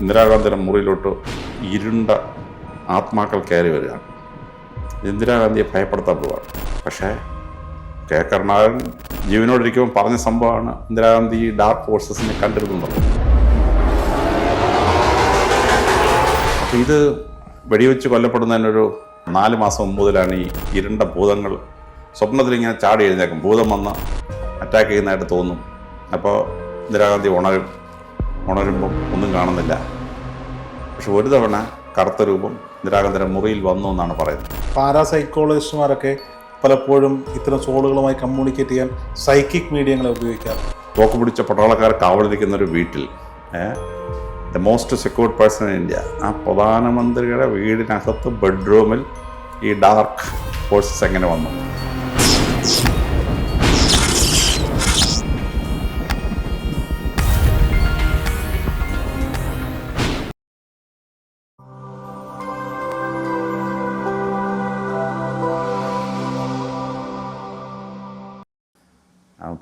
ഇന്ദിരാഗാന്ധിയുടെ മുറിയിലോട്ട് ഇരുണ്ട ആത്മാക്കൾ കയറി വരികയാണ് ഇന്ദിരാഗാന്ധിയെ ഭയപ്പെടുത്താൻ പോവാണ് പക്ഷേ കെ. കരുണാകരൻ ജീവനോടിരിക്കുമ്പോൾ പറഞ്ഞ സംഭവമാണ് ഇന്ദിരാഗാന്ധി ഈ ഡാർക്ക് ഫോഴ്സസിനെ കണ്ടിരുന്നുള്ളത്. അപ്പോൾ ഇത് വെടിവെച്ച് കൊല്ലപ്പെടുന്നതിനൊരു നാല് മാസം മുമ്പിലാണ് ഈ ഇരുണ്ട ഭൂതങ്ങൾ സ്വപ്നത്തിൽ ഇങ്ങനെ ചാടി എഴുന്നേക്കും ഭൂതം വന്ന് അറ്റാക്ക് ചെയ്യുന്നതായിട്ട് തോന്നും. അപ്പോൾ ഇന്ദിരാഗാന്ധി ഉണരും. ഉണരുമ്പം ഒന്നും കാണുന്നില്ല. പക്ഷെ ഒരു തവണ കറുത്ത രൂപം ഇന്ദിരാഗാന്ധിയുടെ മുറിയിൽ വന്നു എന്നാണ് പറയുന്നത്. പാരാസൈക്കോളജിസ്റ്റുമാരൊക്കെ പലപ്പോഴും ഇത്തരം സോളുകളുമായി കമ്മ്യൂണിക്കേറ്റ് ചെയ്യാൻ സൈക്കിക് മീഡിയങ്ങളെ ഉപയോഗിക്കാറ്. തോക്ക് പിടിച്ച പട്ടാളക്കാർ കാവലിരിക്കുന്ന ഒരു വീട്ടിൽ the most secured person in India ആ പ്രധാനമന്ത്രിയുടെ വീടിനകത്ത് ബെഡ്റൂമിൽ ഈ ഡാർക്ക് ഫോഴ്സസ് എങ്ങനെ വന്നു?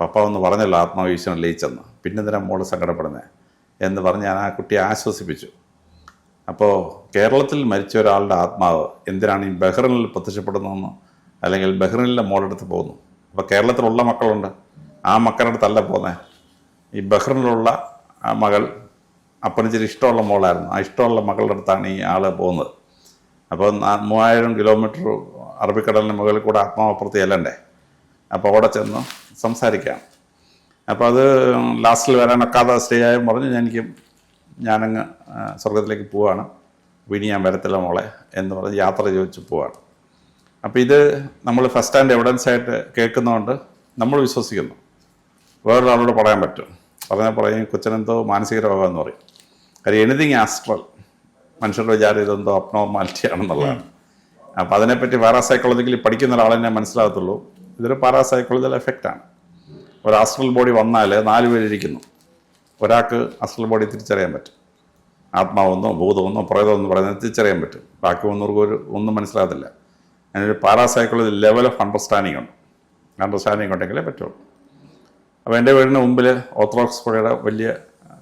ആ, പപ്പ ഒന്ന് പറഞ്ഞല്ലോ ആത്മവിശ്വാസം ലയിച്ചെന്ന്. പിന്നെ എന്തിനാ മോൾ സങ്കടപ്പെടുന്നത് എന്ന് പറഞ്ഞ് ഞാൻ ആ കുട്ടിയെ ആശ്വസിപ്പിച്ചു. അപ്പോൾ കേരളത്തിൽ മരിച്ച ഒരാളുടെ ആത്മാവ് എന്തിനാണ് ഈ ബഹ്റിനിൽ പ്രത്യക്ഷപ്പെടുന്നതെന്ന് അല്ലെങ്കിൽ ബഹ്റിനിലെ മോളെടുത്ത് പോകുന്നു? അപ്പോൾ കേരളത്തിലുള്ള മക്കളുണ്ട്. ആ മക്കളുടെ അടുത്തല്ല പോകുന്നത് ഈ ബഹ്റിനിലുള്ള ആ മകൾ അപ്പനിച്ചിരി ഇഷ്ടമുള്ള മോളായിരുന്നു. ആ ഇഷ്ടമുള്ള മകളുടെ അടുത്താണ് ഈ ആൾ പോകുന്നത്. അപ്പോൾ മൂവായിരം കിലോമീറ്റർ അറബിക്കടലിന് മുകളിൽ കൂടെ ആത്മാവപ്പുറത്ത് ചെല്ലണ്ടേ? അപ്പോൾ അവിടെ ചെന്ന് സംസാരിക്കാം. അപ്പോൾ അത് ലാസ്റ്റിൽ വരാനൊക്കാതെ സ്റ്റേ ആയും പറഞ്ഞു ഞാൻ എനിക്ക് ഞാനങ്ങ് സ്വർഗത്തിലേക്ക് പോവാണ്. ഇനി ഞാൻ വരത്തില്ല മോളെ എന്ന് പറഞ്ഞ് യാത്ര ചോദിച്ച് പോവാണ്. അപ്പോൾ ഇത് നമ്മൾ ഫസ്റ്റ് ഹാൻഡ് എവിഡൻസ് ആയിട്ട് കേൾക്കുന്നതുകൊണ്ട് നമ്മൾ വിശ്വസിക്കുന്നു. വേറൊരാളോട് പറയാൻ പറ്റും. പറഞ്ഞാൽ പറയും കൊച്ചനെന്തോ മാനസിക രോഗം എന്ന് പറയും. കാര്യം എനിത്തിങ് ആസ്ട്രൽ മനുഷ്യരുടെ വിചാരം ഇതെന്തോ അപ്നോർമാലിറ്റി ആണെന്നുള്ളതാണ്. അപ്പോൾ അതിനെപ്പറ്റി വേറെ സൈക്കോളജിക്കലി പഠിക്കുന്ന ഒരാളെന്നെ മനസ്സിലാകത്തുള്ളൂ. ഇതൊരു പാരാസൈക്കോളജിക്കൽ എഫക്റ്റാണ് ഒരു ആസ്ട്രൽ ബോഡി വന്നാൽ നാല് പേരിരിക്കുന്നു ഒരാൾക്ക് ആസ്ട്രൽ ബോഡി തിരിച്ചറിയാൻ പറ്റും. ആത്മാവെന്നോ ഭൂതമെന്നോ പ്രേതമെന്നോ പറയുന്നത് തിരിച്ചറിയാൻ പറ്റും. ബാക്കി ഒന്നൂർക്ക് ഒരു ഒന്നും മനസ്സിലാകത്തില്ല. അതിനൊരു പാരാസൈക്കോളജി ലെവൽ ഓഫ് അണ്ടർസ്റ്റാൻഡിങ് ഉണ്ട്. അണ്ടർസ്റ്റാൻഡിങ് ഉണ്ടെങ്കിലേ പറ്റുള്ളൂ. അപ്പോൾ എന്റെ വീടിന് മുമ്പിൽ ഓർത്തഡോക്സ് പള്ളിയുടെ വലിയ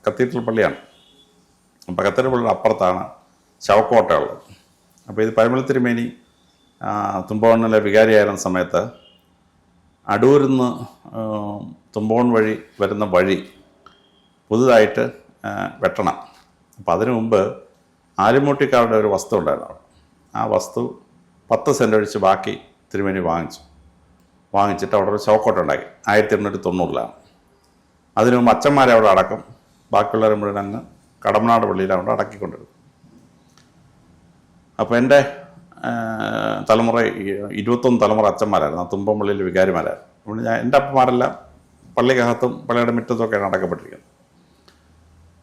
കത്തീഡ്രൽ പള്ളിയാണ്. അപ്പോൾ കത്തീഡ്രൽ പള്ളിയുടെ അപ്പുറത്താണ് ശവക്കോട്ടയുള്ളത് അപ്പോൾ ഇത് പരമല തിരുമേനി തുമ്പവണ്ണിലെ വികാരിയായിരുന്ന സമയത്ത് അടൂരിൽ നിന്ന് തുമ്പോൺ വഴി വരുന്ന വഴി പുതുതായിട്ട് വെട്ടണം. അപ്പം അതിനു മുമ്പ് ആലുമൂട്ടിക്കാരുടെ ഒരു വസ്തു ഉണ്ടായിരുന്നു ആ വസ്തു പത്ത് സെന്റ് ഒഴിച്ച് ബാക്കി തിരുമേനി വാങ്ങിച്ചു. വാങ്ങിച്ചിട്ട് അവിടെ ഒരു ചോക്കോട്ട് ഉണ്ടാക്കി. ആയിരത്തി എണ്ണൂറ്റി തൊണ്ണൂറിലാണ് അതിനു മുമ്പ് അച്ഛന്മാരെ അവിടെ അടക്കം. ബാക്കിയുള്ളവരെ മുഴുവൻ അങ്ങ് കടമനാട് പള്ളിയിൽ അവിടെ അടക്കിക്കൊണ്ടിരുന്നു. അപ്പോൾ എന്റെ തലമുറ ഇരുപത്തൊന്ന് തലമുറ അച്ഛന്മാരായിരുന്നു. ആ തുമ്പമ്പള്ളിയിൽ വികാരിമാരായിരുന്നു. അതുകൊണ്ട് ഞാൻ എന്റെ അപ്പന്മാരെല്ലാം പള്ളിക്കകത്തും പള്ളിയുടെ മുറ്റത്തൊക്കെയാണ് അടക്കപ്പെട്ടിരിക്കുന്നത്.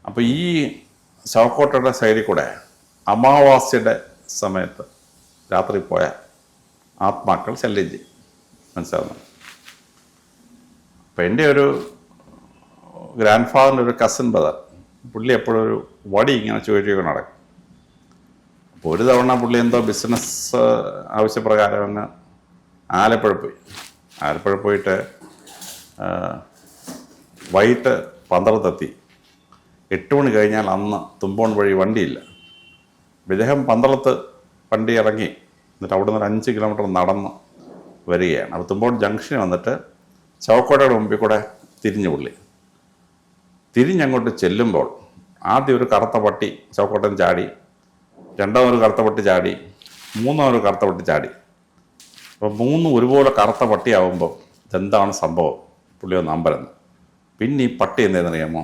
അപ്പോൾ ഈ ശവക്കോട്ടയുടെ സൈഡിൽ കൂടെ അമാവാസ്യയുടെ സമയത്ത് രാത്രി പോയ ആത്മാക്കൾ ശല്യം ചെയ്യും. മനസ്സിലാവുന്നു അപ്പം എന്റെ ഒരു ഗ്രാൻഡ് ഫാദറിന്റെ ഒരു കസിൻ ബദർ പുള്ളി എപ്പോഴും ഒരു വടി ഇങ്ങനെ ചോദിച്ചൊക്കെ നടക്കും. ഒരു തവണ പുള്ളി എന്തോ ബിസിനസ് ആവശ്യപ്രകാരം അങ്ങ് ആലപ്പുഴ പോയി. ആലപ്പുഴ പോയിട്ട് വൈകിട്ട് പന്ത്രത്തെത്തി എട്ട് മണി കഴിഞ്ഞാൽ അന്ന് തുമ്പോൺ വഴി വണ്ടിയില്ല. വിദേഹം പന്ത്രത്ത് വണ്ടി ഇറങ്ങി. എന്നിട്ട് അവിടെ നിന്ന് ഒരു അഞ്ച് കിലോമീറ്റർ നടന്ന് വരികയാണ്. അപ്പോൾ തുമ്പോൺ ജംഗ്ഷനിൽ വന്നിട്ട് ചവക്കോടയുടെ മുമ്പിൽ കൂടെ തിരിഞ്ഞു പുള്ളി. തിരിഞ്ഞങ്ങോട്ട് ചെല്ലുമ്പോൾ ആദ്യം ഒരു കറുത്ത പട്ടി ചവക്കോട്ടൻ ചാടി രണ്ടാമതൊരു കറുത്ത പട്ടി ചാടി മൂന്നാമതൊരു കറുത്ത പട്ടി ചാടി. അപ്പോൾ മൂന്നും ഒരുപോലെ കറുത്ത പട്ടിയാവുമ്പോൾ ഇതെന്താണ് സംഭവം? പുള്ളി ഒന്ന് അമ്പരന്ന്. പിന്നെ ഈ പട്ടി എന്തെന്നറിയാമോ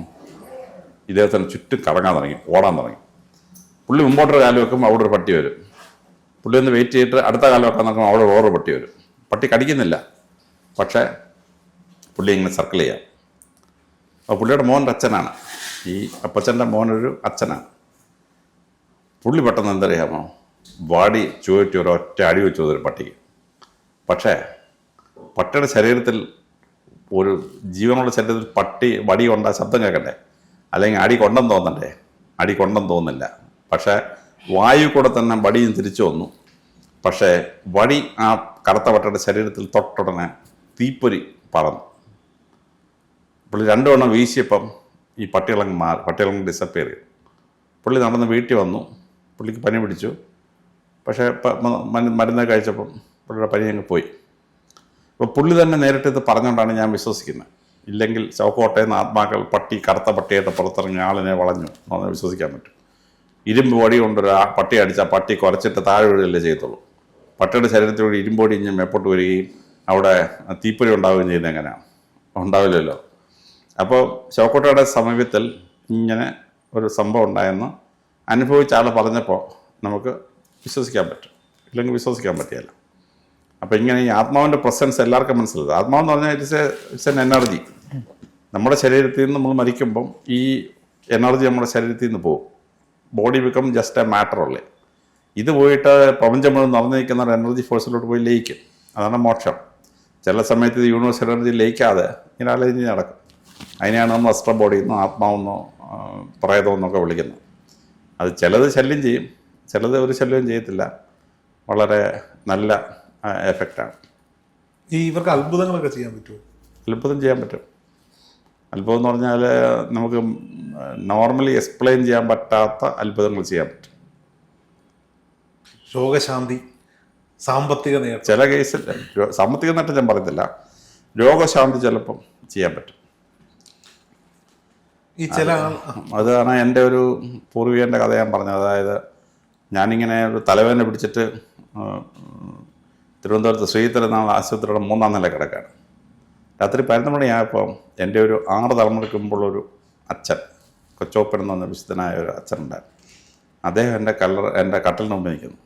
ഇദ്ദേഹത്തിന് ചുറ്റും കറങ്ങാൻ തുടങ്ങി ഓടാൻ തുടങ്ങി. പുള്ളി മുമ്പോട്ടൊരു കാലം വെക്കുമ്പോൾ അവിടെ ഒരു പട്ടി വരും. പുള്ളി ഒന്ന് വെയിറ്റ് ചെയ്തിട്ട് അടുത്ത കാലം വെക്കാൻ നോക്കുമ്പോൾ അവിടെ വേറൊരു പട്ടി വരും. പട്ടി കടിക്കുന്നില്ല. പക്ഷേ പുള്ളി ഇങ്ങനെ സർക്കിൾ ചെയ്യാം. അപ്പോൾ പുള്ളിയുടെ മോന്റെ അച്ഛനാണ്. ഈ അപ്പച്ചന്റെ മോനൊരു അച്ഛനാണ്. പുള്ളി പെട്ടെന്ന് എന്തറിയാമോ? വാടി ചുവറ്റി ഒരു ഒറ്റ അടി വെച്ചു ഒരു പട്ടിക്ക്. പക്ഷേ പട്ടിയുടെ ശരീരത്തിൽ ഒരു ജീവനുള്ള ശരീരത്തിൽ പട്ടി വടി കൊണ്ട ശബ്ദം കേൾക്കണ്ടേ? അല്ലെങ്കിൽ അടി കൊണ്ടെന്ന് തോന്നണ്ടേ? അടി കൊണ്ടെന്ന് തോന്നുന്നില്ല. പക്ഷേ വായു കൂടെ തന്നെ വടിയും തിരിച്ചു വന്നു. പക്ഷേ വടി ആ കറുത്ത പട്ടയുടെ ശരീരത്തിൽ തൊട്ടുടനെ തീപ്പൊരി പറന്നു. പുള്ളി രണ്ടു വണ്ണം വീശിയപ്പം ഈ പട്ടികളങ്ങ് മാറി പട്ടികളങ്ങ് ഡിസപ്പിയർ ചെയ്തു. പുള്ളി നടന്ന് വീട്ടിൽ വന്നു. പുള്ളിക്ക് പനി പിടിച്ചു. പക്ഷേ മരുന്ന് കഴിച്ചപ്പം പുള്ളിയുടെ പനി അങ്ങ് പോയി. അപ്പോൾ പുള്ളി തന്നെ നേരിട്ട് ഇത് പറഞ്ഞുകൊണ്ടാണ് ഞാൻ വിശ്വസിക്കുന്നത്. ഇല്ലെങ്കിൽ ചൗക്കോട്ടയിൽ നിന്ന് ആത്മാക്കൾ പട്ടി കറുത്ത പട്ടിയായിട്ട് പുറത്തിറങ്ങിയ ആളിനെ വളഞ്ഞു എന്ന് വിശ്വസിക്കാൻ പറ്റും. ഇരുമ്പ് വടി കൊണ്ടൊരു ആ പട്ടി അടിച്ചാൽ പട്ടി കുറച്ചിട്ട് താഴെ വീഴുകയല്ലേ ചെയ്യത്തുള്ളൂ. പട്ടിയുടെ ശരീരത്തിലൂടെ ഇരുമ്പോടി ഇഞ്ഞ് മേപ്പോട്ട് വരികയും അവിടെ തീപ്പൊരി ഉണ്ടാവുകയും ചെയ്യുന്നത് എങ്ങനെയാണ് ഉണ്ടാവില്ലല്ലോ. അപ്പോൾ ചോക്കോട്ടയുടെ സമീപത്തിൽ ഇങ്ങനെ ഒരു സംഭവം ഉണ്ടായെന്ന് അനുഭവിച്ച ആൾ പറഞ്ഞപ്പോൾ നമുക്ക് വിശ്വസിക്കാൻ പറ്റും. ഇല്ലെങ്കിൽ വിശ്വസിക്കാൻ പറ്റിയല്ല. അപ്പോൾ ഇങ്ങനെ ഈ ആത്മാവിന്റെ പ്രസൻസ് എല്ലാവർക്കും മനസ്സിലാവും. ആത്മാവെന്ന് പറഞ്ഞാൽ it's a it's an energy നമ്മുടെ ശരീരത്തിൽ നിന്ന് നമ്മൾ മരിക്കുമ്പം ഈ എനർജി നമ്മുടെ ശരീരത്തിൽ നിന്ന് പോകും. Body become just a matter ഉള്ളേ ഇത് പോയിട്ട് പ്രപഞ്ചം മുഴുവൻ നിറഞ്ഞിരിക്കുന്ന ഒരു എനർജി ഫോഴ്സിലോട്ട് പോയി ലയിക്കും. അതാണ് മോക്ഷം. ചില സമയത്ത് ഇത് യൂണിവേഴ്സൽ എനർജി ലയിക്കാതെ ഇങ്ങനെ ആലോചിച്ച് നടക്കും. അതിനെയാണ് നമ്മൾ അസ്ട്ര ബോഡി എന്നോ ആത്മാവെന്നോ പ്രേതമെന്നൊക്കെ വിളിക്കുന്നത്. അത് ചിലത് ശല്യം ചെയ്യും. ചിലത് ഒരു ശല്യവും ചെയ്യത്തില്ല. വളരെ നല്ല എഫക്റ്റാണ് ഈ ഇവർക്ക് അത്ഭുതങ്ങളൊക്കെ ചെയ്യാൻ പറ്റുമോ? അത്ഭുതം ചെയ്യാൻ പറ്റും. അത്ഭുതം എന്ന് പറഞ്ഞാൽ നമുക്ക് നോർമലി എക്സ്പ്ലെയിൻ ചെയ്യാൻ പറ്റാത്ത അത്ഭുതങ്ങൾ ചെയ്യാൻ പറ്റും. രോഗശാന്തി സാമ്പത്തിക നേട്ടം. ചില കേസിൽ സാമ്പത്തിക നേട്ടം ഞാൻ പറയത്തില്ല. രോഗശാന്തി ചിലപ്പം ചെയ്യാൻ പറ്റും. ഈ ചില അതാണ് എന്റെ ഒരു പൂർവികന്റെ കഥ ഞാൻ പറഞ്ഞത് അതായത് ഞാനിങ്ങനെ ഒരു തലവേദന പിടിച്ചിട്ട് തിരുവനന്തപുരത്ത് ശ്രീധരനാൾ ആശുപത്രിയുടെ മൂന്നാം നില കിടക്കാണ് രാത്രി പതിനൊന്ന് മണിയായപ്പോൾ എന്റെ ഒരു ആറ് തലമുറയ്ക്ക് മുമ്പുള്ളൊരു അച്ഛൻ കൊച്ചോപ്പൻ എന്ന് പറഞ്ഞ വിശുദ്ധനായ ഒരു അച്ഛനുണ്ടായിരുന്നു അദ്ദേഹം എന്റെ കല്ലർ എന്റെ കട്ടലിന് മുമ്പ് നിൽക്കുന്നു.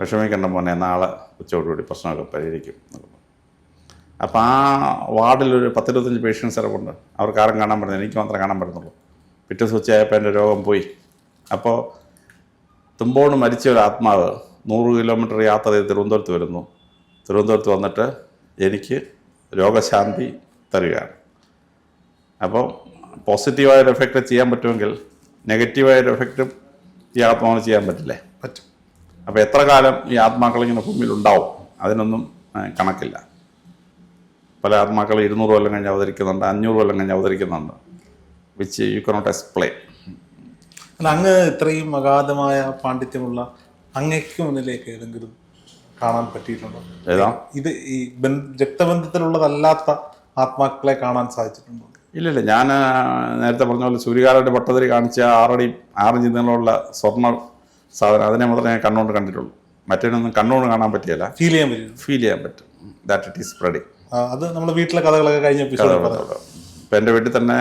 വിഷമിക്കേണ്ട മോനെ നാളെ ഉച്ചയോടുകൂടി പ്രശ്നമൊക്കെ പരിഹരിക്കും എന്നൊക്കെ. അപ്പോൾ ആ വാർഡിലൊരു പത്തിരുപത്തഞ്ച് പേഷ്യൻസ് ഇറപ്പുണ്ട് അവർക്ക് ആരും കാണാൻ പറ്റുന്നില്ല. എനിക്ക് മാത്രമേ കാണാൻ പറ്റുന്നുള്ളൂ. പിറ്റേ ദിവസം ഉച്ചയായപ്പോൾ എന്റെ രോഗം പോയി. അപ്പോൾ തുമ്പോട് മരിച്ച ഒരു ആത്മാവ് നൂറ് കിലോമീറ്റർ യാത്ര ചെയ്ത് തിരുവനന്തപുരത്ത് വരുന്നു. തിരുവനന്തപുരത്ത് വന്നിട്ട് എനിക്ക് രോഗശാന്തി തരികയാണ്. അപ്പോൾ പോസിറ്റീവായൊരു എഫക്റ്റ് ചെയ്യാൻ പറ്റുമെങ്കിൽ നെഗറ്റീവായൊരു എഫക്റ്റും ഈ ആത്മാവിന് ചെയ്യാൻ പറ്റില്ലേ? പറ്റും. അപ്പോൾ എത്ര കാലം ഈ ആത്മാക്കൾ ഇങ്ങനെ ഭൂമിയിൽ ഉണ്ടാവും? അതിനൊന്നും കണക്കില്ല. പല ആത്മാക്കൾ ഇരുന്നൂറ് കൊല്ലം കഴിഞ്ഞ് അവതരിക്കുന്നുണ്ട് അഞ്ഞൂറ് കൊല്ലം കഴിഞ്ഞ് അവതരിക്കുന്നുണ്ട്. വിച്ച് യു കനോട്ട് എക്സ്പ്ലെയിൻ അല്ല അങ്ങ് ഇത്രയും അഗാധമായ പാണ്ഡിത്യമുള്ള അങ്ങയ്ക്ക് മുന്നിലേക്ക് ഏതെങ്കിലും കാണാൻ പറ്റിയിട്ടുണ്ടോ? ഏതാ? ഇത് ഈ രക്തബന്ധത്തിലുള്ളതല്ലാത്ത ആത്മാക്കളെ കാണാൻ സാധിച്ചിട്ടുണ്ടോ? ഇല്ലില്ല ഞാൻ നേരത്തെ പറഞ്ഞ പോലെ സൂര്യകാലയുടെ പട്ടതിരി കാണിച്ച ആറടി ആറ് നീളമുള്ള സ്വർണ സാധനം അതിനെ മാത്രമേ ഞാൻ കണ്ണുകൊണ്ട് കണ്ടിട്ടുള്ളൂ. മറ്റേനൊന്നും കണ്ണുകൊണ്ട് കാണാൻ പറ്റിയല്ല. ഫീൽ ചെയ്യാൻ പറ്റും ഫീൽ ചെയ്യാൻ പറ്റും. ദാറ്റ് ഇറ്റ് ഈസ് സ്പ്രെഡിങ് അത് നമ്മുടെ വീട്ടിലെ കഥകളൊക്കെ കഴിഞ്ഞ ഇപ്പം എന്റെ വീട്ടിൽ തന്നെ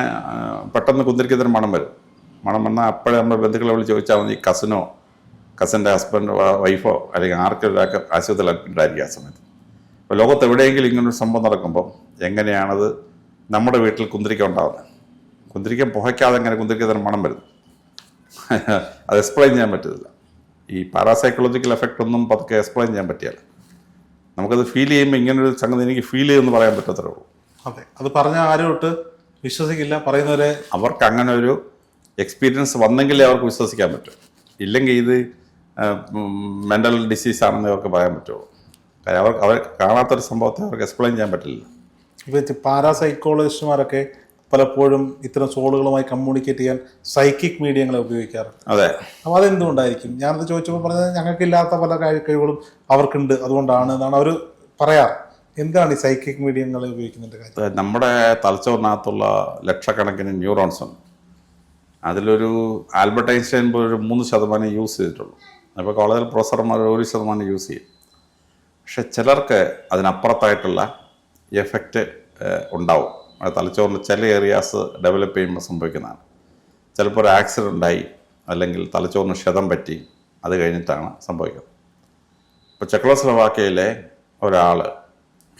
പെട്ടെന്ന് കുന്തിരിക്കത്തിന് മണം വരും. മണം വന്നാൽ അപ്പോഴേ നമ്മുടെ ബന്ധുക്കളെ വിളിച്ച് ചോദിച്ചാൽ മതി കസിനോ കസിന്റെ ഹസ്ബൻഡോ വൈഫോ അല്ലെങ്കിൽ ആർക്കും ഒരാൾക്ക് ആശുപത്രിയിൽ അഡ്മിറ്റായിരിക്കും ആ സമയത്ത്. അപ്പോൾ ലോകത്ത് എവിടെയെങ്കിലും ഇങ്ങനൊരു സംഭവം നടക്കുമ്പോൾ എങ്ങനെയാണത് നമ്മുടെ വീട്ടിൽ കുന്തിരിക്ക ഉണ്ടാകുന്നത് കുന്തിരിക്കം പുഹയ്ക്കാതെ എങ്ങനെ കുന്തിരിക്കത്തിന് മണം വരുന്നു അത് എക്സ്പ്ലെയിൻ ചെയ്യാൻ പറ്റത്തില്ല. ഈ പാരാസൈക്കോളജിക്കൽ എഫക്റ്റ് ഒന്നും പതുക്കെ എക്സ്പ്ലെയിൻ ചെയ്യാൻ പറ്റിയല്ല. നമുക്കത് ഫീൽ ചെയ്യുമ്പോൾ ഇങ്ങനൊരു സംഗതി എനിക്ക് ഫീൽ ചെയ്യുമെന്ന് പറയാൻ പറ്റത്തേ ഉള്ളൂ. അതെ. അത് പറഞ്ഞ ആരും ഒട്ട് വിശ്വസിക്കില്ല. പറയുന്നവരെ അവർക്ക് അങ്ങനെ ഒരു എക്സ്പീരിയൻസ് വന്നെങ്കിലേ അവർക്ക് വിശ്വസിക്കാൻ പറ്റും. ഇല്ലെങ്കിൽ ഇത് മെന്റൽ ഡിസീസ് ആണെന്ന് അവർക്ക് പറയാൻ പറ്റുള്ളൂ കാര്യം അവർ അവർ കാണാത്തൊരു സംഭവത്തെ അവർക്ക് എക്സ്പ്ലെയിൻ ചെയ്യാൻ പറ്റില്ല. ഇപ്പം പാരാസൈക്കോളജിസ്റ്റുമാരൊക്കെ പലപ്പോഴും ഇത്തരം സോളുകളുമായി കമ്മ്യൂണിക്കേറ്റ് ചെയ്യാൻ സൈക്കിക് മീഡിയങ്ങളെ ഉപയോഗിക്കാറുണ്ട്. അതെ. അപ്പോൾ അതെന്തുകൊണ്ടായിരിക്കും? ഞാനത് ചോദിച്ചപ്പോൾ പറഞ്ഞത് ഞങ്ങൾക്കില്ലാത്ത പല കഴി- കഴിവുകളും അവർക്കുണ്ട് അതുകൊണ്ടാണ് എന്നാണ് അവർ പറയാറ്. എന്താണ് ഈ സൈക്കിക് മീഡിയങ്ങളെ ഉപയോഗിക്കുന്നതിന്റെ കാര്യം? നമ്മുടെ തലച്ചോറിനകത്തുള്ള ലക്ഷക്കണക്കിന് ന്യൂറോൺസ് ഉണ്ട്. അതിലൊരു ആൽബർട്ട് ഐൻസ്റ്റൈൻ പോലും ഒരു മൂന്ന് ശതമാനം യൂസ് ചെയ്തിട്ടുള്ളൂ. അപ്പോൾ കോളേജിൽ പ്രൊഫസർമാർ ഒരു ശതമാനം യൂസ് ചെയ്യും. പക്ഷെ ചിലർക്ക് അതിനപ്പുറത്തായിട്ടുള്ള എഫക്റ്റ് ഉണ്ടാവും. തലച്ചോറിൽ ചില ഏരിയാസ് ഡെവലപ്പ് ചെയ്യുമ്പോൾ സംഭവിക്കുന്നതാണ്. ചിലപ്പോൾ ഒരു ആക്സിഡന്റ് ഉണ്ടായി അല്ലെങ്കിൽ തലച്ചോറിന് ക്ഷതം പറ്റി അത് കഴിഞ്ഞിട്ടാണ് സംഭവിക്കുന്നത്. ഇപ്പോൾ ചെക്കോസ്ലവാക്യയിലെ ഒരാൾ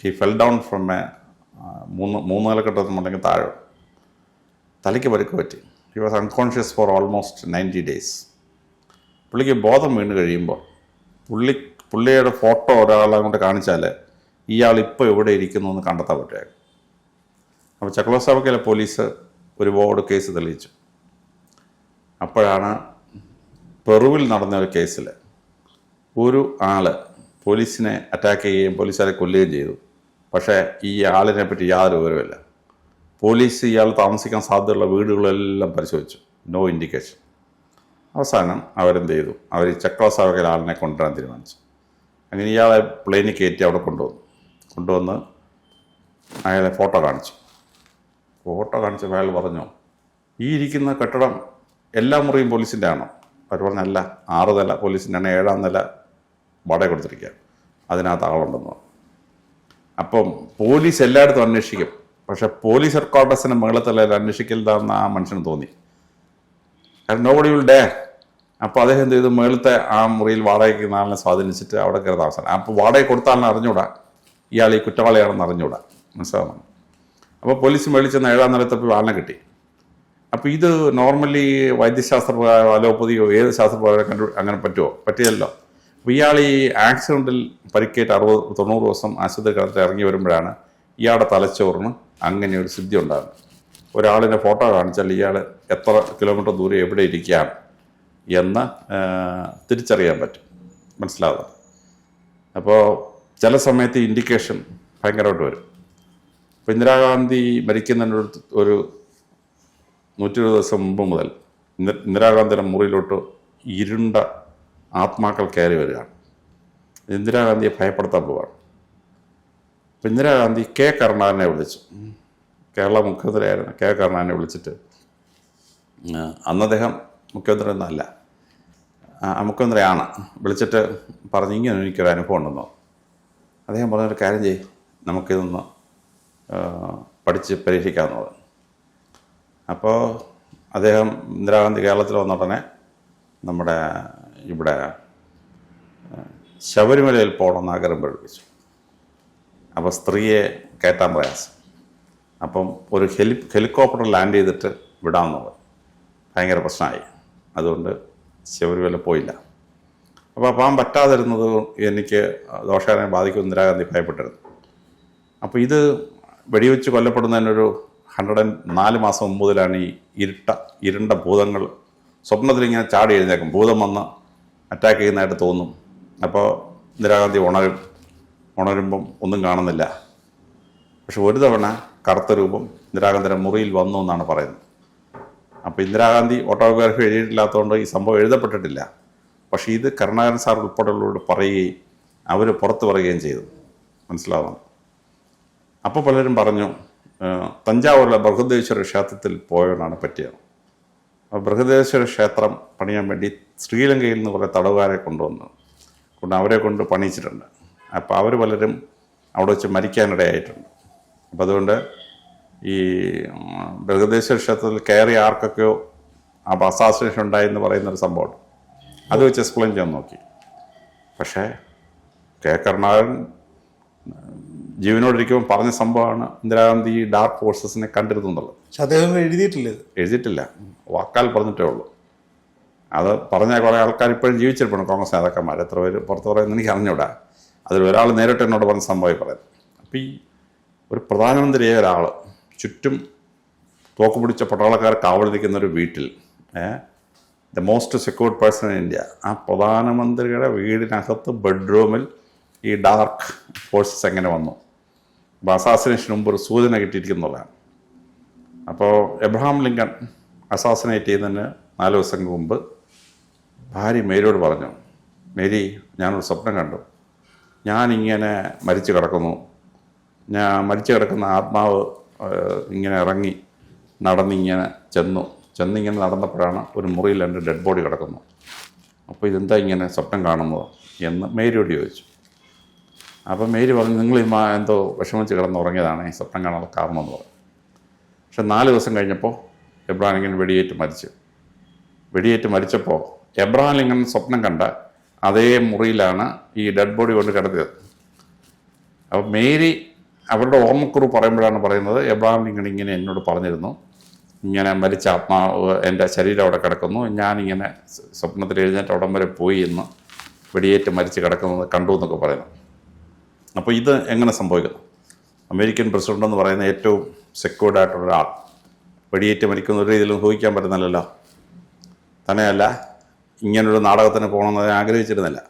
he fell down from a മൂന്ന് മൂന്ന് നിലക്കെട്ടൊന്നുണ്ടെങ്കിൽ താഴെ. തലയ്ക്ക് പരുക്ക് പറ്റി. He was unconscious for almost ninety days പുള്ളിക്ക് ബോധം വീണ് കഴിയുമ്പോൾ പുള്ളി പുള്ളിയുടെ ഫോട്ടോ ഒരാളെ കൊണ്ട് കാണിച്ചാൽ ഇയാൾ ഇപ്പോൾ എവിടെ ഇരിക്കുന്നു എന്ന് കണ്ടെത്താൻ പറ്റുമായിരുന്നു അപ്പോൾ ചെക്കോസ്ലോവാക്യയിലെ പോലീസ് ഒരുപാട് കേസ് തെളിയിച്ചു. അപ്പോഴാണ് പെറുവിൽ നടന്ന ഒരു കേസിൽ ഒരു ആൾ പോലീസിനെ അറ്റാക്ക് ചെയ്യുകയും പോലീസുകാരെ കൊല്ലുകയും ചെയ്തു. പക്ഷേ ഈ ആളിനെ പറ്റി യാതൊരു വിവരമില്ല പോലീസ് ഇയാൾ താമസിക്കാൻ സാധ്യതയുള്ള വീടുകളെല്ലാം പരിശോധിച്ചു. നോ ഇൻഡിക്കേഷൻ അവസാനം അവരെന്ത് ചെയ്തു? അവർ ഈ ചക്രവാസാവകയിൽ ആളിനെ കൊണ്ടുവരാൻ തീരുമാനിച്ചു. അങ്ങനെ ഇയാളെ പ്ലെയിനിൽ കയറ്റി അവിടെ കൊണ്ടുവന്നു. കൊണ്ടുവന്ന് അയാളെ ഫോട്ടോ കാണിച്ചു. ഫോട്ടോ കാണിച്ചപ്പോൾ അയാൾ പറഞ്ഞു ഈ ഇരിക്കുന്ന കെട്ടിടം എല്ലാ മുറിയും പോലീസിന്റെ ആണോ? അവർ പറഞ്ഞല്ല ആറ് നില പോലീസിന്റെ ആണ് ഏഴാം നില വാടക കൊടുത്തിരിക്കുക. അതിനകത്ത് ആളുണ്ടെന്ന് അപ്പം പോലീസ് എല്ലായിടത്തും അന്വേഷിക്കും. പക്ഷെ പോലീസ് ഹെഡ് ക്വാർട്ടേഴ്സിന് അന്വേഷിക്കരുതാന്ന് ആ മനുഷ്യന് തോന്നി. കാരണം നോബഡി വിൽ ഡേ അപ്പോൾ അദ്ദേഹം എന്ത് ചെയ്തു? മേളത്തെ ആ മുറിയിൽ വാടകയ്ക്ക് നാളിനെ സ്വാധീനിച്ചിട്ട് അവിടെ കയറി താമസം. അപ്പോൾ വാടക കൊടുത്താലിനെ അറിഞ്ഞൂടാ ഇയാൾ ഈ കുറ്റവാളിയാണെന്ന് അറിഞ്ഞൂടാ മനസ്സിലാവുന്നു അപ്പോൾ പോലീസ് മേളിൽ ചെന്ന് ഏഴാം നിലത്തപ്പോൾ ആളിനെ കിട്ടി. അപ്പോൾ ഇത് നോർമലി വൈദ്യശാസ്ത്ര പ്രകാരം അലോപ്പതിയോ ഏത് ശാസ്ത്രപ്രകാരം കണ്ടു അങ്ങനെ പറ്റുമോ പറ്റിയല്ലോ അപ്പോൾ ഇയാൾ ഈ ആക്സിഡന്റിൽ പരിക്കേറ്റ് അറുപത് തൊണ്ണൂറ് ദിവസം ആശുപത്രി കിടത്തിൽ ഇറങ്ങി വരുമ്പോഴാണ് ഇയാളുടെ തലച്ചോറിന് അങ്ങനെ ഒരു സിദ്ധി ഉണ്ടാകുന്നത്. ഒരാളിന്റെ ഫോട്ടോ കാണിച്ചാൽ ഇയാൾ എത്ര കിലോമീറ്റർ ദൂരെ എവിടെ ഇരിക്കുകയാണ് എന്ന് തിരിച്ചറിയാൻ പറ്റും. മനസ്സിലാകാം അപ്പോൾ ചില സമയത്ത് ഇൻഡിക്കേഷൻ ഭയങ്കരമായിട്ട് വരും. ഇപ്പോൾ ഇന്ദിരാഗാന്ധി മരിക്കുന്നതിന് ഒരു നൂറ്റി ഇരുപത് ദിവസം മുമ്പ് മുതൽ ഇന്ദി- ഇന്ദിരാഗാന്ധിയുടെ മുറിയിലോട്ട് ഇരുണ്ട ആത്മാക്കൾ കയറി വരികയാണ്. ഇന്ദിരാഗാന്ധിയെ ഭയപ്പെടുത്താൻ പോവാണ്. അപ്പം ഇന്ദിരാഗാന്ധി കെ കരുണാകരനെ വിളിച്ചു. കേരള മുഖ്യമന്ത്രിയായിരുന്നു കെ കരുണാകരനെ വിളിച്ചിട്ട് അന്ന് അദ്ദേഹം മുഖ്യമന്ത്രി ഒന്നല്ല മുഖ്യമന്ത്രിയാണ്. വിളിച്ചിട്ട് പറഞ്ഞു ഇങ്ങനെ എനിക്കൊരു അനുഭവം ഉണ്ടെന്നോ? അദ്ദേഹം പറഞ്ഞൊരു കാര്യം ചെയ്യും നമുക്കിതൊന്ന് പഠിച്ച് പരീക്ഷിക്കാവുന്നത്. അപ്പോൾ അദ്ദേഹം ഇന്ദിരാഗാന്ധി കേരളത്തിൽ വന്ന ഉടനെ നമ്മുടെ ഇവിടെ ശബരിമലയിൽ പോകണമെന്ന് ആഗ്രഹം പഠിപ്പിച്ചു അപ്പോൾ സ്ത്രീയെ കയറ്റാൻ പ്രയാസം. അപ്പം ഒരു ഹെലി ഹെലികോപ്റ്റർ ലാൻഡ് ചെയ്തിട്ട് വിടാമെന്നുള്ളത് ഭയങ്കര പ്രശ്നമായി. അതുകൊണ്ട് ശബരിമല പോയില്ല. അപ്പോൾ പാൻ പറ്റാതിരുന്നത് എനിക്ക് ദോഷകരനെ ബാധിക്കും ഇന്ദിരാഗാന്ധി ഭയപ്പെട്ടിരുന്നു. അപ്പോൾ ഇത് വെടിവെച്ച് കൊല്ലപ്പെടുന്നതിനൊരു ഹൺഡ്രഡ് ആൻഡ് നാല് മാസം മുമ്പ് ഈ ഇരുട്ട ഇരുണ്ട ഭൂതങ്ങൾ സ്വപ്നത്തിൽ ഇങ്ങനെ ചാടി എഴുന്നേക്കും ഭൂതം വന്ന് അറ്റാക്ക് ചെയ്യുന്നതായിട്ട് തോന്നും. അപ്പോൾ ഇന്ദിരാഗാന്ധി ഉണരും. ഉണരുമ്പം ഒന്നും കാണുന്നില്ല. പക്ഷെ ഒരു തവണ കറുത്ത രൂപം ഇന്ദിരാഗാന്ധിയുടെ മുറിയിൽ വന്നു എന്നാണ് പറയുന്നത്. അപ്പോൾ ഇന്ദിരാഗാന്ധി ഓട്ടോഗ്രാഫി എഴുതിയിട്ടില്ലാത്തതുകൊണ്ട് ഈ സംഭവം എഴുതപ്പെട്ടിട്ടില്ല. പക്ഷേ ഇത് കരുണാകരൻ സാർ ഉൾപ്പെടെയുള്ളവരോട് പറയുകയും അവർ പുറത്തു പറയുകയും ചെയ്തു. മനസ്സിലാവുന്നു അപ്പോൾ പലരും പറഞ്ഞു തഞ്ചാവൂരിലെ ബൃഹദേശ്വര ക്ഷേത്രത്തിൽ പോയവനാണ് പറ്റിയത്. അപ്പോൾ ബൃഹദേശ്വര ക്ഷേത്രം പണിയാൻ വേണ്ടി ശ്രീലങ്കയിൽ നിന്ന് കുറേ തടവുകാരെ കൊണ്ടുവന്നു. കൊണ്ട് അവരെ കൊണ്ട് പണിയിച്ചിട്ടുണ്ട്. അപ്പോൾ അവർ പലരും അവിടെ വെച്ച് മരിക്കാനിടയായിട്ടുണ്ട്. അപ്പോൾ അതുകൊണ്ട് ഈ ബൃഹദേശ്വര ക്ഷേത്രത്തിൽ കയറി ആർക്കൊക്കെയോ ആ അസാസിനേഷൻ ഉണ്ടായെന്ന് പറയുന്നൊരു സംഭവം അത് വെച്ച് എക്സ്പ്ലെയിൻ ചെയ്യാൻ നോക്കി. പക്ഷേ കെ കരുണാകരൻ ജീവനോടിരിക്കുമ്പോൾ പറഞ്ഞ സംഭവമാണ് ഇന്ദിരാഗാന്ധി ഈ ഡാർക്ക് ഫോഴ്സസിനെ കണ്ടിരുന്നുള്ളത് പക്ഷെ അദ്ദേഹം എഴുതിയിട്ടില്ല എഴുതിയിട്ടില്ല. വാക്കാൽ പറഞ്ഞിട്ടേ ഉള്ളൂ. അത് പറഞ്ഞ കുറേ ആൾക്കാർ ഇപ്പോഴും ജീവിച്ചിരിപ്പുണ്ട് കോൺഗ്രസ് നേതാക്കന്മാർ. എത്ര പേര് പുറത്ത് പറയുന്നത് എനിക്ക് അറിഞ്ഞൂടാ. അതിൽ ഒരാൾ നേരിട്ട് എന്നോട് പറഞ്ഞ സംഭവം പറയുന്നത് അപ്പോൾ ഈ ഒരു പ്രധാനമന്ത്രിയായ ഒരാൾ ചുറ്റും തോക്ക് പിടിച്ച പട്ടാളക്കാർ കാവലിരിക്കുന്ന ഒരു വീട്ടിൽ the most secured person in India ആ പ്രധാനമന്ത്രിയുടെ വീടിനകത്ത് ബെഡ്റൂമിൽ ഈ ഡാർക്ക് ഫോഴ്സസ് എങ്ങനെ വന്നു? അസാസിനേഷന് മുമ്പ് ഒരു സൂചന കിട്ടിയിരിക്കുന്നതാണ്. അപ്പോൾ എബ്രഹാം ലിങ്കൺ അസാസിനേറ്റ് ചെയ്യുന്നതിന് നാല് ദിവസം മുമ്പ് ഭാര്യ മേരിയോട് പറഞ്ഞു മേരി ഞാനൊരു സ്വപ്നം കണ്ടു. ഞാനിങ്ങനെ മരിച്ചു കിടക്കുന്നു. ഞാൻ മരിച്ചു കിടക്കുന്ന ആത്മാവ് ഇങ്ങനെ ഇറങ്ങി നടന്നിങ്ങനെ ചെന്നു. ചെന്നിങ്ങനെ നടന്നപ്പോഴാണ് ഒരു മുറിയിൽ എന്റെ ഡെഡ് ബോഡി കിടക്കുന്നു. അപ്പോൾ ഇതെന്താ ഇങ്ങനെ സ്വപ്നം കാണുന്നത്? എന്ന് മേരിയോട് ചോദിച്ചു. അപ്പോൾ മേരി പറഞ്ഞു നിങ്ങൾ ഈ എന്തോ വിഷമിച്ച് കിടന്നുറങ്ങിയതാണ് ഈ സ്വപ്നം കാണാനുള്ള കാരണം എന്ന് പറഞ്ഞു. പക്ഷെ നാല് ദിവസം കഴിഞ്ഞപ്പോൾ എബ്രഹാം വെടിയേറ്റ് മരിച്ചു. വെടിയേറ്റ് മരിച്ചപ്പോൾ എബ്രഹാം സ്വപ്നം കണ്ട അതേ മുറിയിലാണ് ഈ ഡെഡ് ബോഡി കൊണ്ട് കിടത്തിയത്. അപ്പം മേരി അവരുടെ ഓർമ്മക്കുറു പറയുമ്പോഴാണ് പറയുന്നത് എബ്രഹാം ലിംഗൻ ഇങ്ങനെ എന്നോട് പറഞ്ഞിരുന്നു. ഇങ്ങനെ മരിച്ച ആത്മാവ് എന്റെ ശരീരം അവിടെ കിടക്കുന്നു. ഞാനിങ്ങനെ സ്വപ്നത്തിൽ എഴുന്നേറ്റ് അവിടം വരെ പോയി എന്ന് വെടിയേറ്റ് മരിച്ച് കിടക്കുന്നത് കണ്ടു എന്നൊക്കെ പറയുന്നു. അപ്പോൾ ഇത് എങ്ങനെ സംഭവിക്കുന്നു? അമേരിക്കൻ പ്രസിഡന്റ് എന്ന് പറയുന്ന ഏറ്റവും സെക്യൂർഡ് ആയിട്ടുള്ള ഒരാൾ വെടിയേറ്റ് മരിക്കുന്ന ഒരു രീതിയിലും ഊഹിക്കാൻ പറ്റുന്നില്ലല്ലോ. തന്നെയല്ല ഇങ്ങനൊരു നാടകത്തിന് പോകണമെന്ന് ഞാൻ ആഗ്രഹിച്ചിരുന്നില്ല.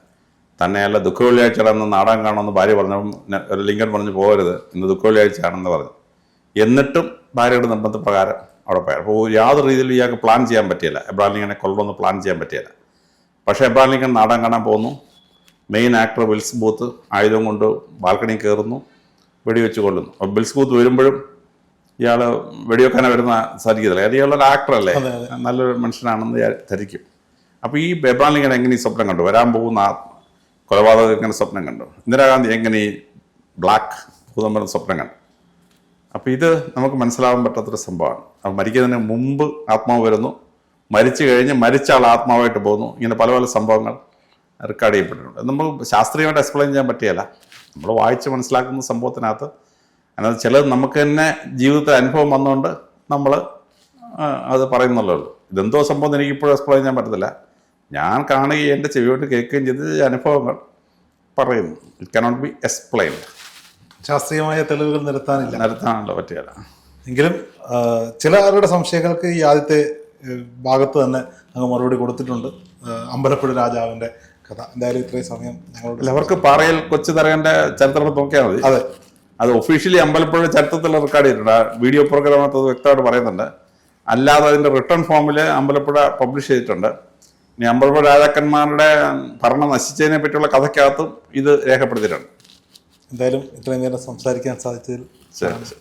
തന്നെയല്ല ദുഃഖ വെള്ളിയാഴ്ചയുടെ അന്ന് നാടകം കാണുമെന്ന് ഭാര്യ പറഞ്ഞു ലിങ്കൻ പറഞ്ഞു പോകരുത് ഇന്ന് ദുഃഖ വെള്ളിയാഴ്ചയാണെന്ന് പറഞ്ഞു. എന്നിട്ടും ഭാര്യയുടെ നിർബന്ധപ്രകാരം അവിടെ പോയത് അപ്പോൾ യാതൊരു രീതിയിലും ഇയാൾക്ക് പ്ലാൻ ചെയ്യാൻ പറ്റിയില്ല. എബ്രാഹിം ലിങ്കനെ കൊല്ലണമെന്ന് പ്ലാൻ ചെയ്യാൻ പറ്റിയില്ല. പക്ഷേ എബ്രാഹിം ലിങ്കൻ നാടകം കാണാൻ പോകുന്നു. മെയിൻ ആക്ടർ വിൽസ് ബൂത്ത് ആയുധം കൊണ്ട് ബാൽക്കണി കയറുന്നു വെടിവെച്ച് കൊള്ളുന്നു അപ്പോൾ വിൽസ് ബൂത്ത് വരുമ്പോഴും ഇയാൾ വെടിവെക്കാനെ വരുന്ന സാധിക്കത്തില്ല. കാര്യം ഇയാളൊരു ആക്ടറല്ലേ നല്ലൊരു മനുഷ്യനാണെന്ന് ധരിക്കും. അപ്പോൾ ഈ എബ്രാഹിം ഇങ്ങനെ എങ്ങനെ ഈ സ്വപ്നം കണ്ടു? വരാൻ പോകുന്ന കൊലപാതകം എങ്ങനെ സ്വപ്നം കണ്ടു. ഇന്ദിരാഗാന്ധി എങ്ങനെ ഈ ബ്ലാക്ക് ഭൂതം സ്വപ്നം കണ്ടു? അപ്പോൾ ഇത് നമുക്ക് മനസ്സിലാവാൻ പറ്റാത്തൊരു സംഭവമാണ്. അപ്പോൾ മരിക്കുന്നതിന് മുമ്പ് ആത്മാവ് വരുന്നു. മരിച്ചു കഴിഞ്ഞ് മരിച്ച ആൾ ആത്മാവായിട്ട് പോകുന്നു. ഇങ്ങനെ പല പല സംഭവങ്ങൾ റെക്കോർഡ് ചെയ്യപ്പെട്ടിട്ടുണ്ട്. നമ്മൾ ശാസ്ത്രീയമായിട്ട് എക്സ്പ്ലെയിൻ ചെയ്യാൻ പറ്റിയല്ല. നമ്മൾ വായിച്ച് മനസ്സിലാക്കുന്ന സംഭവത്തിനകത്ത് അതിനകത്ത് ചിലത് നമുക്ക് തന്നെ ജീവിതത്തിൽ അനുഭവം വന്നുകൊണ്ട് നമ്മൾ അത് പറയുന്നുള്ളൂ. ഇതെന്തോ സംഭവം എന്ന് എനിക്ക് ഇപ്പോഴും എക്സ്പ്ലെയിൻ ചെയ്യാൻ പറ്റത്തില്ല. ഞാൻ കാണുകയും എന്റെ ചെവിയോട്ട് കേൾക്കുകയും ചെയ്ത് അനുഭവങ്ങൾ പറയുന്നു. ഇറ്റ് കനോട്ട് ബി എക്സ്പ്ലെയിൻഡ് ശാസ്ത്രീയമായ തെളിവുകൾ നിരത്താനില്ല. നിരത്താനുള്ള പറ്റിയല്ല. എങ്കിലും ചില ആരുടെ സംശയങ്ങൾക്ക് ഈ ആദ്യത്തെ ഭാഗത്ത് തന്നെ അങ്ങ് മറുപടി കൊടുത്തിട്ടുണ്ട്. അമ്പലപ്പുഴ രാജാവിന്റെ കഥ. എന്തായാലും ഇത്രയും സമയം ഞങ്ങളുടെ അവർക്ക് പാറയിൽ കൊച്ചു തറകന്റെ ചരിത്രം നോക്കിയാൽ മതി. അതെ. അത് ഒഫീഷ്യലി അമ്പലപ്പുഴ ചരിത്രത്തിൽ റെക്കോർഡ് ചെയ്തിട്ടുണ്ട് ആ വീഡിയോ പ്രോഗ്രാമത്ത് അത് വ്യക്തമായിട്ട് പറയുന്നുണ്ട്. അല്ലാതെ അതിന്റെ റിട്ടേൺ ഫോമിൽ അമ്പലപ്പുഴ പബ്ലിഷ് ചെയ്തിട്ടുണ്ട്. ഇനി അമ്പലപ്പുഴ രാജാക്കന്മാരുടെ ഭരണം നശിച്ചതിനെ പറ്റിയുള്ള കഥയ്ക്കകത്തും ഇത് രേഖപ്പെടുത്തിയിട്ടുണ്ട്. എന്തായാലും ഇത്രയും നേരം സംസാരിക്കാൻ സാധിച്ചതിൽ ശരി.